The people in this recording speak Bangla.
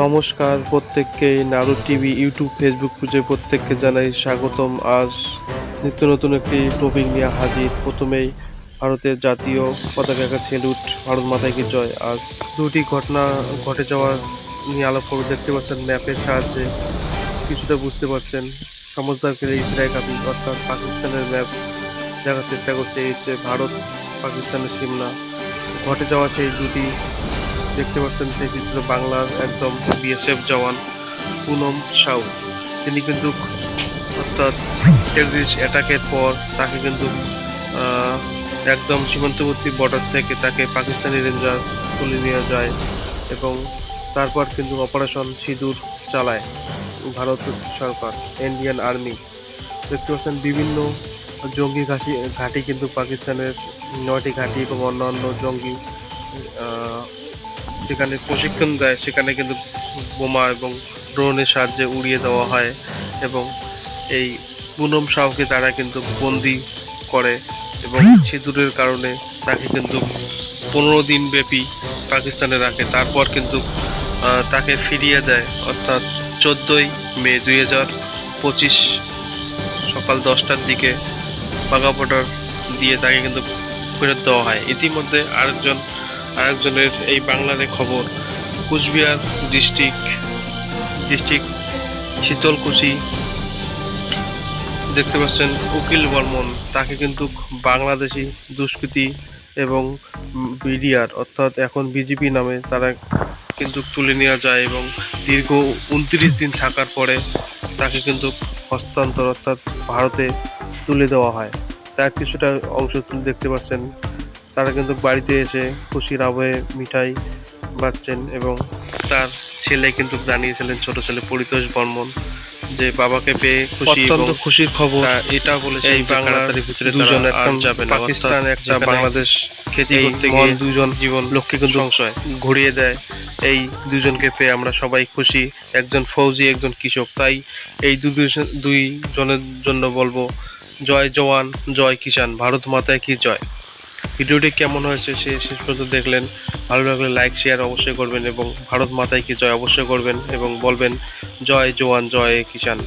নমস্কার প্রত্যেককে নারু টিভি, ইউটিউব, ফেসবুক পেজে প্রত্যেককে জানাই স্বাগতম। আজ নিত্য নতুন একটি টপিক নিয়ে হাজির। প্রথমেই ভারতের জাতীয় পতাকা সেলুট ভারত মাতায় কি জয়? আজ দুটি ঘটনা ঘটে যাওয়ার নিয়ে আলোক করব। দেখতে পাচ্ছেন ম্যাপের সাহায্যে কিছুটা বুঝতে পারছেন। সমজদার ফিরে ইসরায়েল অর্থাৎ পাকিস্তানের ম্যাপ দেখার চেষ্টা করছে। এই হচ্ছে ভারত পাকিস্তানের সীমনা ঘটে যাওয়া সেই দুটি দেখতে পাচ্ছেন সেই চিত্র বাংলার একদম বিএসএফ জওয়ান পুনম সাউ। তিনি কিন্তু অর্থাৎ টেররিস্ট অ্যাটাকের পর তাকে কিন্তু একদম সীমান্তবর্তী বর্ডার থেকে তাকে পাকিস্তানি রেঞ্জার তুলে নিয়ে যায় এবং তারপর কিন্তু অপারেশন সিঁদুর চালায় ভারত সরকার ইন্ডিয়ান আর্মি দেখতে পাচ্ছেন বিভিন্ন জঙ্গি ঘাঁটি ঘাঁটি কিন্তু পাকিস্তানের নয়টি ঘাঁটি এবং অন্যান্য জঙ্গি যেখানে প্রশিক্ষণ দেয়, সেখানে কিন্তু বোমা এবং ড্রোনের সাহায্যে উড়িয়ে দেওয়া হয় এবং এই পুনম শাহকে তারা কিন্তু বন্দি করে এবং সিঁদুরের কারণে তাকে কিন্তু পনেরো দিন ব্যাপী পাকিস্তানে রাখে। তারপর কিন্তু তাকে ফিরিয়ে দেয়, অর্থাৎ চোদ্দোই মে দুই হাজার পঁচিশ সকাল দশটার দিকে বাঘা বর্ডার দিয়ে তাকে কিন্তু ফেরত দেওয়া হয়। ইতিমধ্যে আরেকজন আরেকজনের এই বাংলার খবর, কুচবিহার ডিস্ট্রিক্ট ডিস্ট্রিক্ট শীতলকুচি। দেখতে পাচ্ছেন উকিল বর্মন, তাকে কিন্তু বাংলাদেশি দুষ্কৃতী এবং বিডিআর, অর্থাৎ এখন বিজেপি নামে তারা কিন্তু তুলে নেওয়া যায় এবং দীর্ঘ উনত্রিশ দিন থাকার পরে তাকে কিন্তু হস্তান্তর, অর্থাৎ ভারতে তুলে দেওয়া হয়। তার কিছুটা অংশ দেখতে পাচ্ছেন তারা কিন্তু বাড়িতে এসে খুশির আবহে মিঠাই বাচ্ছেন এবং তার ছেলে কিন্তু জানিয়েছিলেন ছোট ছেলে পরিতোষ বর্মন যে বাবাকে পেয়ে খুশি অত্যন্ত খুশির খবর। এটা বলেছে এই বাংলার ভিতরে দুজন একদম একদম যাবে না। পাকিস্তান একটা বাংলাদেশ খেতে করতে গিয়ে দুজন জীবন লোককে কিন্তু সংশয়। ঘুরিয়ে দেয়। এই দুজনকে পেয়ে আমরা সবাই খুশি। একজন ফৌজি একজন কৃষক। তাই এই দুই জনের জন্য বলব জয় জওয়ান জয় কিষান ভারত মাতায় কি জয়? ভিডিওটি কেমন হয়েছে সে শেষ পর্যন্ত দেখলেন। ভালো লাগলে লাইক শেয়ার অবশ্যই করবেন এবং ভারত মাতায় কি জয় অবশ্যই করবেন এবং বলবেন, জয় জোয়ান জয় কিষান